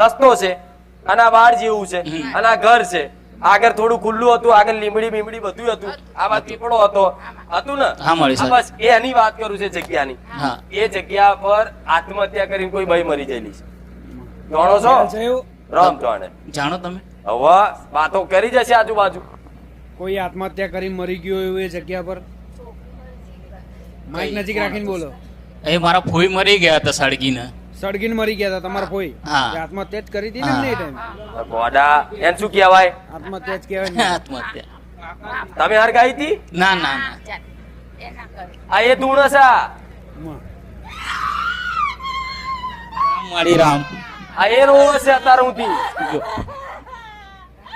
રસ્તો છે અને આ વાડ જેવું છે અને આ ઘર છે. આગળ થોડું ખુલ્લું હતું આગળ લીમડી બીમડી બધું હતું. આ પીપળો હતો. હતું ને? હા, મળી બસ એની વાત કરું છે જગ્યાની. એ જગ્યા પર આત્મહત્યા કરીને કોઈ ભાઈ મરી ગયેલી છે. જાણો છો? રામ જાણે. જાણો તમે? હવે વાતો કરી જશે આજુબાજુ. કોઈ આત્મહત્યા કરી મરી ગયો એવું એ જગ્યા પર? માઇક નજીક રાખીને બોલો. એ મારા ફોઈ મરી ગયા હતા સળગીને. સળગીને મરી ગયા હતા તમારા કોઈ. આત્મહત્યા જ કરી હતી ને એ ટાઈમે ગોડા એને શું કહેવાય? આત્મહત્યા જ કહેવાય ને. આત્મહત્યા. તમે હરગાઈ હતી? ના ના ના. આ એ ધૂણસા છે મારી રામ. આ એ રોવે છે અત્યારે હું થી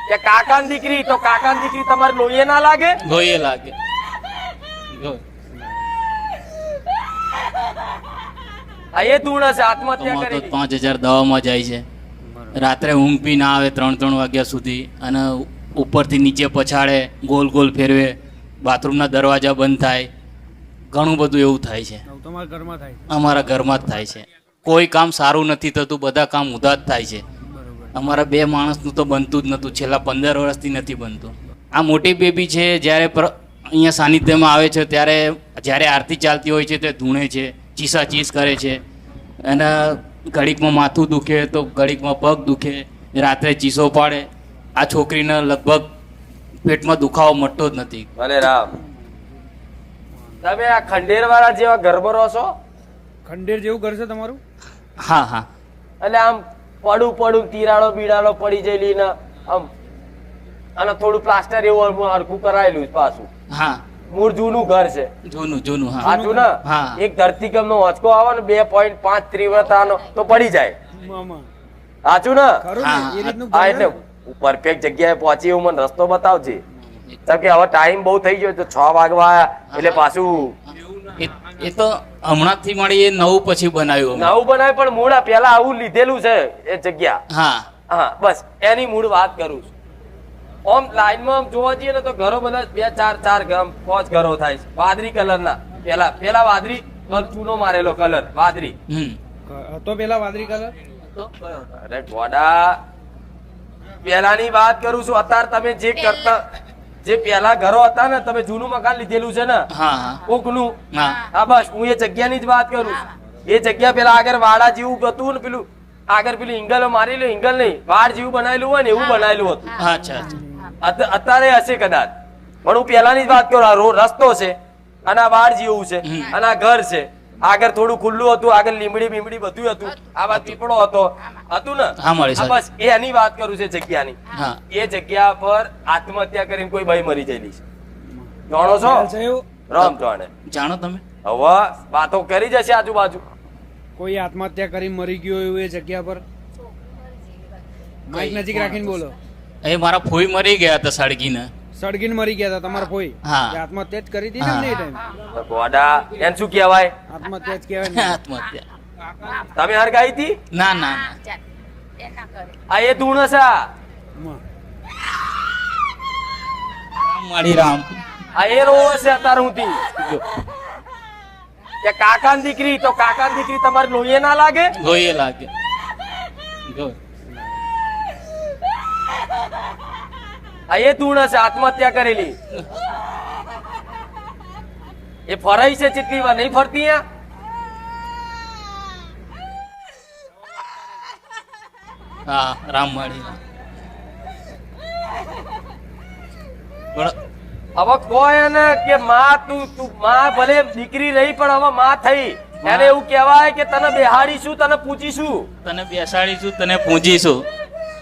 કે કાકાની દીકરી તો કાકાની દીકરી તમારે લોહીએ ના લાગે? લોહીએ લાગે. જો, આ એ આત્મહત્યા પાંચ હજાર દવામાં જાય છે. રાત્રે ઊંઘ બી ના આવે ત્રણ ત્રણ વાગ્યા સુધી અને ઉપરથી નીચે પછાડે ગોલ ગોલ ફેરવે બાથરૂમના દરવાજા બંધ થાય. ઘણું બધું એવું થાય છે. અમારા ઘરમાં જ થાય છે. કોઈ કામ સારું નથી થતું બધા કામ ઉધા જ થાય છે. અમારા બે માણસનું તો બનતું જ નહોતું છેલ્લા પંદર વર્ષથી નથી બનતું. આ મોટી બેબી છે જ્યારે અહીંયા સાનિધ્યમાં આવે છે ત્યારે જ્યારે આરતી ચાલતી હોય છે તે ધૂણે છે. ચીસા ચીસ કરે છે. અને ઘડીકમાં માથું દુખે તો ઘડીકમાં પગ દુખે રાત્રે ચીસો પાડે. આ છોકરીને લગભગ પેટમાં દુખાવો મટતો જ નથી. ભલે રામ. તમે આ ખંડેર વાળા જેવા ઘરમાં રહો છો? ખંડેર જેવું ઘર છે તમારું? હા હા. એટલે આમ પડું પડું તિરાડો બીડાડો પડી જયેલી ને આમ અને થોડું પ્લાસ્ટર એવું હરખું કરાયેલું છે પાછું. હા. મૂળ જૂનું ઘર છે. જૂનું જૂનું હા. સાચું ને હા. એક ધરતીકંપ નો આંચકો આવે ને બે પોઈન્ટ પાંચ તીવ્રતાનો તો પડી જાય. સાચું ને હા, એટલે પરફેક્ટ જગ્યાએ પહોંચી એવું મને રસ્તો બતાવજે. કારણ કે હવે ટાઈમ બહુ થઈ ગયો તો છ વાગવા એટલે પાછું એ તો હમણાં થી મળી એ નવું પછી બનાવ્યું નવું બનાવ્યું પણ મૂળ આ પેલા આવું લીધેલું છે એ જગ્યા. હા. હા બસ એની મૂળ વાત કરું છું. ઓમ લાઈનમાં જોવા જઈએ ને તો ઘરો બધા બે ચાર ચાર ગામ પાંચ ઘરો થાય છે. વાદળી કલરના પેલા પેલા વાદળી ચૂનો મારેલો કલર વાદળી. તો પેલા વાદળી કલર અરે ગોડા પેલાની વાત કરું છું. અત્યારે તમે જે કરતા જે પેલા ઘરો હતા ને તમે જૂનું મકાન લીધેલું છે ને કોકનું? હા. બસ હું એ જગ્યાની જ વાત કરું એ જગ્યા પેલા આગળ વાડા જેવું હતું ને પેલું આગળ પેલું ઇંગલ મારેલું ઇંગલ નહીં વાડ જેવું બનાવેલું હોય ને એવું બનાવેલું હતું. અચ્છા. અત્યારે હશે કદાચ. પણ હું પેલાની જ વાત કરું આ રસ્તો છે અને આ વાડ જેવું છે અને આ ઘર છે. આગળ થોડું ખુલ્લું હતું આગળ લીમડી બીમડી બધું હતું. આ પીપળો હતો. હતું ને? હા. બસ એની વાત કરું છે જગ્યાની. એ જગ્યા પર આત્મહત્યા કરીને કોઈ ભાઈ મરી જયેલી છે. જાણો છો? રામ જાણે. જાણો તમે? હવે વાતો કરી જશે આજુબાજુ. કોઈ આત્મહત્યા કરી મરી ગયો એવું એ જગ્યા પર? માઇક નજીક રાખીને બોલો. એ મારા ફોઈ મરી ગયા હતા સળગીને. સળગીને મરી ગયા હતા તમારા ફોઈ? હા. આત્મહત્યા જ કરી દીધી ને એ ટાઈમે? ગોડા એને શું કહેવાય? આત્મહત્યા જ કહેવાય આત્મહત્યા. તમે હરગાઈ હતી? ના ના ના. આ એ ધૂણસા માં. રામ મારી રામ. આ એ રોવે છે અત્યારે હું કે કાકાની દીકરી તો કાકાની દીકરી તમારે લોહીએ ના લાગે? લોહીએ લાગે. જો. આ એ છે આત્મહત્યા કરેલી. એ ફરાઈ છે ચેટલી વાર નહીં ફરતી? હા રામ મારી હવે કોઈ એને કે માં તું તું માં ભલે દીકરી રહી પણ હવે માં થઈ. એને એવું કહેવાય કે તને બેહાડીશું તને પૂછીશું તને બેસાડીશું તને પૂજીશું.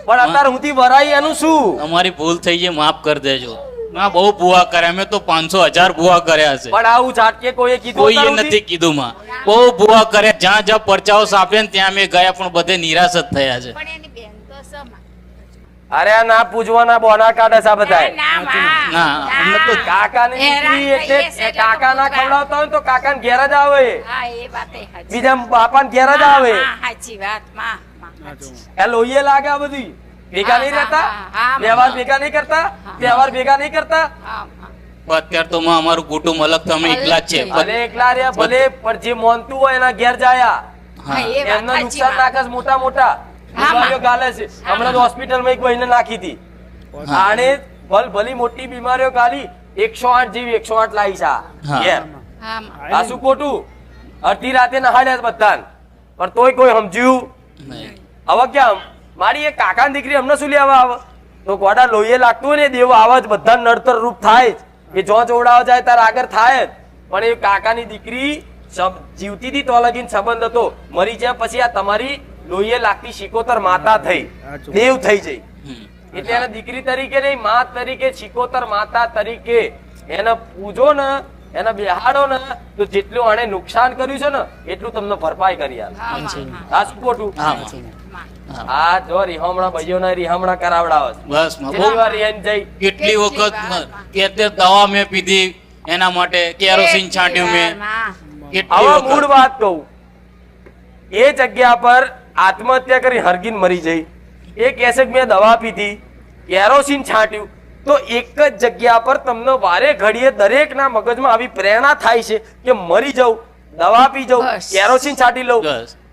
પણ અત્યારે હું ભરાય એનું શું? અમારી ભૂલ થઈ છે માફ કરી દેજો. ના બહુ ભૂવા કર્યા. અમે તો પાંચસો હજાર ભૂવા કર્યા છે. પણ આવું ઝાટકે કોઈએ કીધું કોઈએ નથી કીધું માં. બહુ ભૂવા કર્યા. જ્યાં જ્યાં પરચાઓ સાપે ને ત્યાં અમે ગયા પણ બધે નિરાશ જ થયા છે. પણ એની બેન તો સમા. અરે ના પૂજવાના બોના કાઢે છે બધા. ના, માં. અમને તો એટલે થઈએ છે એ કાકાના ખવડાવતા હોય ને કાકા ને ઘેર જ આવે. બીજા બાપા ને બાપાને ઘેર જ આવે. સાચી વાત, માં. એ લોહીએ લાગે આ બધી. ભેગા નહીં રહેતા. વ્યવહાર ભેગા નહીં કરતા? વ્યવહાર ભેગા નહીં કરતા? હા, હા. પણ અત્યારે તો માં અમારું કુટુંબ અલગ તો અમે એકલા જ છે. ભલે એકલા રહ્યા ભલે પણ જે મોનતું હોય એના ઘેર જાયા. એમના નુકસાન નાખે મોટા મોટા. ગાલે છે. હમણાં તો હોસ્પિટલમાં એક ભાઈને નાખી હતી. આને ભલ ભલી મોટી બીમારીઓ ગાલી એકસો આઠ જેવી એકસો આઠ લાવી છે. ઘેર. આ શું ખોટું. અડધી રાતે નહાડ્યા બધા બધાને. પણ તોય કોઈ સમજ્યું નહીં. હવે કેમ મારી એક કાકાની દીકરી અમને શું લેવા આવે? તો ગોડા લોહીએ લાગતું હોય ને દેવો આવા જ બધા નડતર રૂપ થાય જ. એ જો જોડાવા જાય તાર આગળ થાય જ. પણ એ કાકાની દીકરી સબ- જીવતી હતી તો લગીન સંબંધ હતો. મરી જાય પછી આ તમારી લોહીએ લાગતી શિકોતર માતા થઈ. દેવ થઈ જઈ. એટલે એને દીકરી તરીકે નહીં મા તરીકે શિકોતર માતા તરીકે એને પૂજો ને એને બેહાડો ને તો જેટલું આને નુકસાન કર્યું છે ને એટલું તમને ભરપાઈ કરી આલે હા આ શું ખોટું? હા માં. હા. આ જો રિહામણા ભાઈઓના રિહામણા કરાવડાવે બસ કેટલી જઈ? કેટલી કેટલી વખત કે તે દવા મેં પીધી એના માટે કેરોસીન છાંટ્યું મેં. માં. હવે મૂળ વાત કહું. એ જગ્યા પર આત્મહત્યા કરી હરગીન મરી જઈ. એ કેસે મેં દવા પીધી કેરોસીન છાંટ્યું. તો એક જ જગ્યા પર તમને વારે ઘડીએ દરેકના મગજમાં આવી પ્રેરણા થાય છે કે મરી જાઉં દવા પી જાઉં બસ. કેરોસીન છાંટી લઉં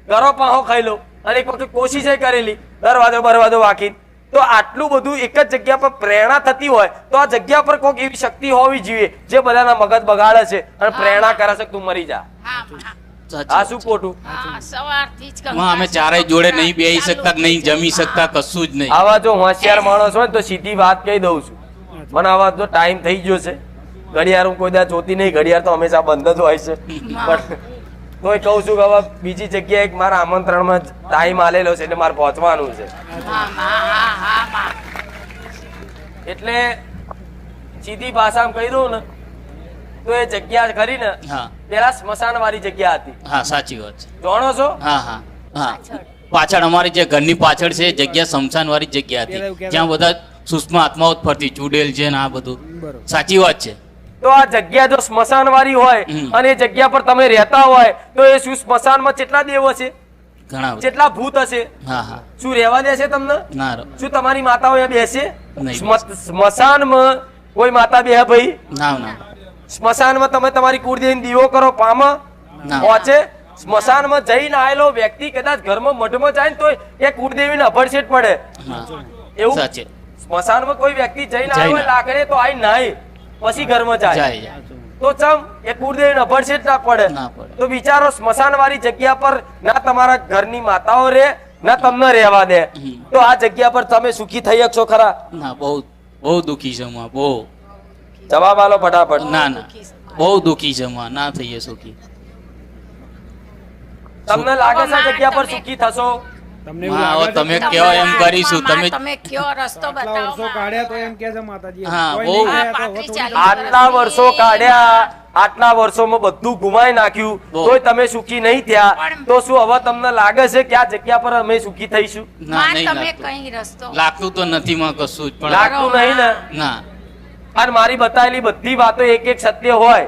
ગરો પાહો ખાઈ લઉં અને એક વખત કોશિશ કરેલી દરવાજો બરવાજો વાકી તો આટલું બધું એક જ જગ્યા પર પ્રેરણા થતી હોય તો આ જગ્યા પર કોઈક એવી શક્તિ હોવી જોઈએ જે બધાના મગજ બગાડે છે અને પ્રેરણા કરે છે તું મરી જા. આ શું. ખોટું અમે ચારેય જોડે નહીં બેહી શકતા નહીં જમી શકતા કશું જ નહીં. આવા જો હોશિયાર માણસ હોય ને તો સીધી વાત કહી દઉં છું. મને આવા જો ટાઈમ થઈ ગયો છે. ઘડિયાળ હું કોઈ દા જોતી નહીં. ઘડિયાળ તો હંમેશા બંધ જ હોય છે. પણ તોય કહું છું કે હવે બીજી જગ્યાએ મારા આમંત્રણમાં ટાઈમ આલેલો છે એટલે મારે પહોંચવાનું છે. હા માં. હા હા માં. એટલે સીધી ભાષામાં કહી દઉં ને તો એ જગ્યા ખરી ને પેલા સ્મશાન વાળી જગ્યા હતી. હા સાચી વાત છે. જાણો છો? હા હા હા. પાછળ. અમારી જે ઘરની પાછળ છે જગ્યા સ્મશાન વાળી જગ્યા હતી. જ્યાં બધા સુષ્મા આત્માઓ ફરતી ચૂડેલ છે ને આ બધું. સાચી વાત છે. તો આ જગ્યા જો સ્મશાન વાળી હોય અને એ જગ્યા પર તમે રહેતા હોય તો એ શું સ્મશાનમાં કેટલા દેવો હશે ઘણા કેટલા ભૂત હશે? હા હા. શું રહેવા દેશે તમને? ના શું તમારી માતાઓ અહીંયા બેસે? સ્મશાનમાં સ્મશાનમાં કોઈ માતા બે ભાઈ? ના ના. સ્મશાનમાં તમે તમારી કુળદેવીને દીવો કરો પામા. પહોંચે. સ્મશાનમાં જઈને આવેલો વ્યક્તિ કદાચ ઘરમાં મઢમાં જાય ને તો એ કુળદેવીને અભડછેટ પડે એવું? સ્મશાનમાં કોઈ વ્યક્તિ જઈને. આવ્યો લાકડે તો આઈ નાય. પછી ઘરમાં જાય. તો ચમ એ કુળદેવીને અભડછેટ ના પડે. તો વિચારો સ્મશાન વાળી જગ્યા પર ના તમારા ઘરની માતાઓ રે ના તમને રહેવા દે. તો આ જગ્યા પર તમે સુખી થઈ શકશો ખરા? ના બહુ બહુ દુખી છે બહુ. જવાબ આલો ફટાફટ. ના ના. બહુ દુખી છે માં. ના થઈએ સુખી. તમને લાગે છે જગ્યા પર સુખી થશો? તમને તમે કયો એમ કરીશું, તમે- તમે કયો રસ્તો આટલા બતાવો વર્ષો કાઢ્યા તો એમ કે છે માતાજી હા, બહુ. આટલા વર્ષો કાઢ્યા આટલા વર્ષોમાં બધું ગુમાઈ નાખ્યું. તોય તમે સુખી નહીં થયા. તો શું હવે તમને લાગે છે કે આ જગ્યા પર અમે સુખી થઈશું? ના નહીં તમે લાગતું. કઈ રસ્તો? લાગતું તો નથી માં કશું જ પણ લાગતું નહીં ને? ના. અને મારી બતાવેલી બધી વાતો એક એક સત્ય હોય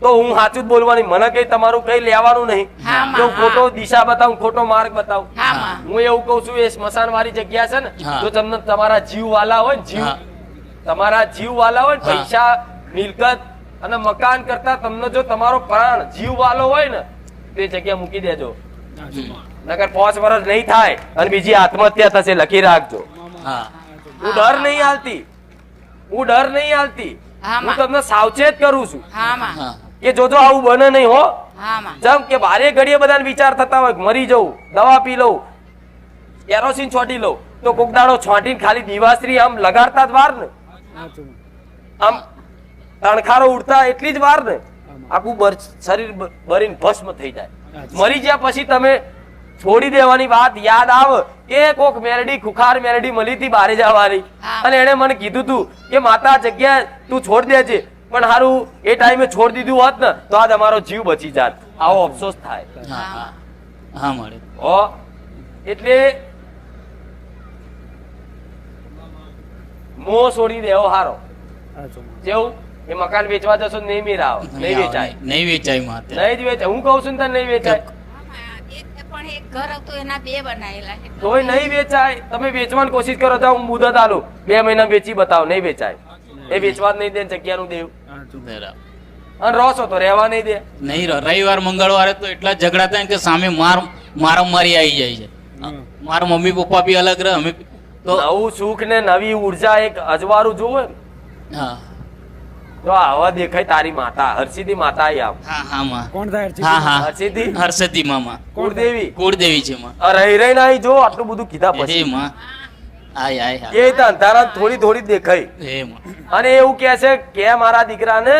તો હું સાચું જ બોલવાની મને કઈ તમારું કઈ લેવાનું નહીં. હા, જો ખોટો દિશા બતાવું ખોટો માર્ગ બતાવું. હું એવું કઉ છું એ સ્મશાન વાળી જગ્યા છે ને જો તમને તમારા જીવ વાલા હોય જીવ તમારા જીવ વાલા હોય. પૈસા મિલકત અને મકાન કરતા તમને જો તમારો પ્રાણ જીવ વાલો હોય ને તે જગ્યા મૂકી દેજો. નગર પાંચ વર્ષ નહીં થાય અને બીજી આત્મહત્યા થશે લખી રાખજો. હું ડર નહીં હાલતી. હું ડર નહીં હાલતી. હું તમને સાવચેત કરું છું. હા માં. હા. કે જોજો આવું બને નહીં હો. જેમ કે ભારે ઘડીએ બધાને વિચાર થતા હોય મરી જવું દવા પી લઉં કેરોસીન છોટી લઉં તો કોક દાડો છોટીને ખાલી દિવાસરી આમ લગાડતા જ વાર ને. આમ તણખારો ઉડતા એટલી જ વાર ને. આખું શરીર બરીને ભસ્મ થઈ જાય. મરી ગયા પછી તમે છોડી દેવાની વાત યાદ આવ. કે કોક મેરડી ખુખાર મેરડી મળી હતી બારે જવાની. અને એને મને કીધું તું કે માતા જગ્યા તું છોડી દેજે. પણ હારું એ ટાઈમે છોડી દીધું હોત ને તો આજ તમારો જીવ બચી જાત. આવો અફસોસ થાય. હા હા. હા મળે. ઓ એટલે મોહ છોડી દેવો હારો. જેવું? એ મકાન વેચવા જશો નહીં મેરાવ નહીં વેચાય. નહીં વેચાયમાં નહીં જ વેચાય. હું કહું છું ને તને નહીં વેચાય. માં. ઘર હતું એના બે બનાયેલા છે. તોય નહીં વેચાય. તમે વેચવાની કોશિશ કરો તો હું મુદત આલું બે મહિના વેચી બતાવો નહીં વેચાય. એ વેચવા જ નહીં દે ને જગ્યાનું દેવું. અને રોસો તો રહેવા નહીં દે. નહીં રવિવાર મંગળવારે તો એટલા ઝઘડા થાય કે સામે માર મારી આવી જાય છે. મારા મમ્મી પપ્પા બી અલગ રહે અમે તો નવું સુખ ને નવી ઊર્જા એક અજવાળું જોવે હા. તો આવા દેખાય તારી માતા હર્ષિદી માતા આઈ આમ. હા હા માં. કોણ થાય? હા હા. હર્ષિદી હર્ષદી મામા કુળદેવી. કુળદેવી છે માં. અરે રહી રહી ના જો આટલું બધું કીધા હે પછી. માં. આય આય આય. એ તો અંધારા થોડી થોડી દેખાય. હે માં. અને એવું કે છે કે મારા દીકરાને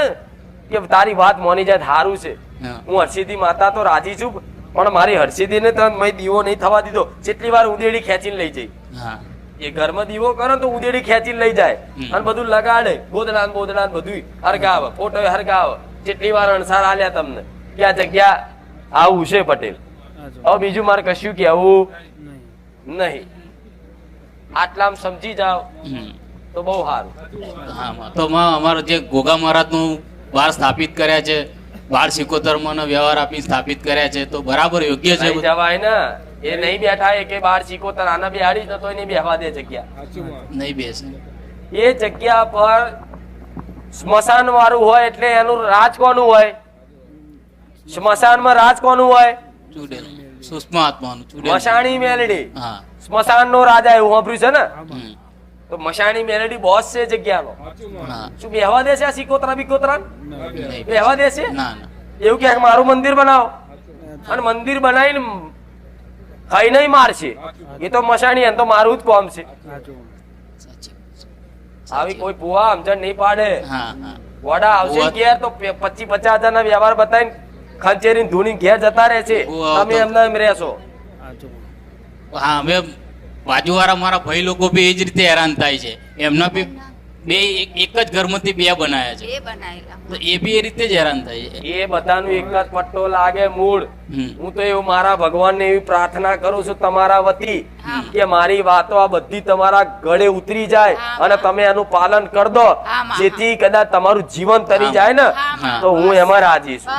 કે તારી વાત મોની જાય સારું છે. હું. હર્ષિદી માતા તો રાજી છું પણ મારી હર્ષિદીને તો મેં દીવો નહીં થવા દીધો. જેટલી વાર ઉદેડી ખેંચીને લઈ જઈ. હા. એ ઘરમાં દીવો કરો તો ઉદેડી ખેંચી લઈ જાય. અને બધું લગાડે. ગોદડાન બોદડાન બધું હરગાવ ફોટો હરગાવ જેટલી વાર અણસાર આલ્યા તમને. ક્યાં જગ્યા આવું છે પટેલ. હવે બીજું મારે કશું કેવું નહીં. નહીં. સમજી જાવ તો બહુ સારું. હા તો માં અમારો જે ગોગા મહારાજનું વાર સ્થાપિત કર્યા છે બાળ સિકોતર્મનો વ્યવહાર આપી સ્થાપિત કર્યા છે તો બરાબર યોગ્ય છે જવાય ને. એ નહીં બેઠા એ કે બાર ચીકો તરાના બેહાડી જ તો નહીં બેહવા દે જગ્યા. નહીં બેસે. એ જગ્યા પર સ્મશાન વાળું હોય એટલે એનું રાજ કોનું હોય? સ્મશાનમાં રાજ કોનું હોય? મશાણી મેલડી. સ્મશાન નો રાજા એવું સાંભળ્યું છે ને? તો મશાણી મેલડી બોસ છે જગ્યાનો. શું બેહવા દેશે આ સિકોતરા બિકોતરા? બેહવા દેશે? ના ના. એવું કે મારું મંદિર બનાવો. અને મંદિર બનાવીને ખાઈ નહીં મારશે. એ તો મશાણી એમ તો મારું જ કોમ છે. આવી કોઈ ભૂવા સમજણ નહીં પાડે. વડા આવશે ઘેર તો પચીસ પચાસ હજાર ના વ્યવહાર બતાવીને ખંચેરી ધૂણી ઘેર જતા રહેશે. છે તમે એમને એમ રહેશો. હા અમે બાજુવાળા મારા ભાઈ લોકો બી એ જ રીતે હેરાન થાય છે. એમના બી બે એક એક જ ઘરમાંથી બે બનાયા છે. એ બનાયેલા. તો એ બી એ રીતે જ હેરાન થાય છે. એ બધાનું એક જ પટ્ટો લાગે મૂળ. હું તો એવું મારા ભગવાનને એવી પ્રાર્થના કરું છું તમારા વતી કે મારી વાતો આ બધી તમારા ગળે ઉતરી જાય અને તમે એનું પાલન કર દો. જેથી કદાચ તમારું જીવન તરી જાય ને. તો હું એમાં રાજી છું.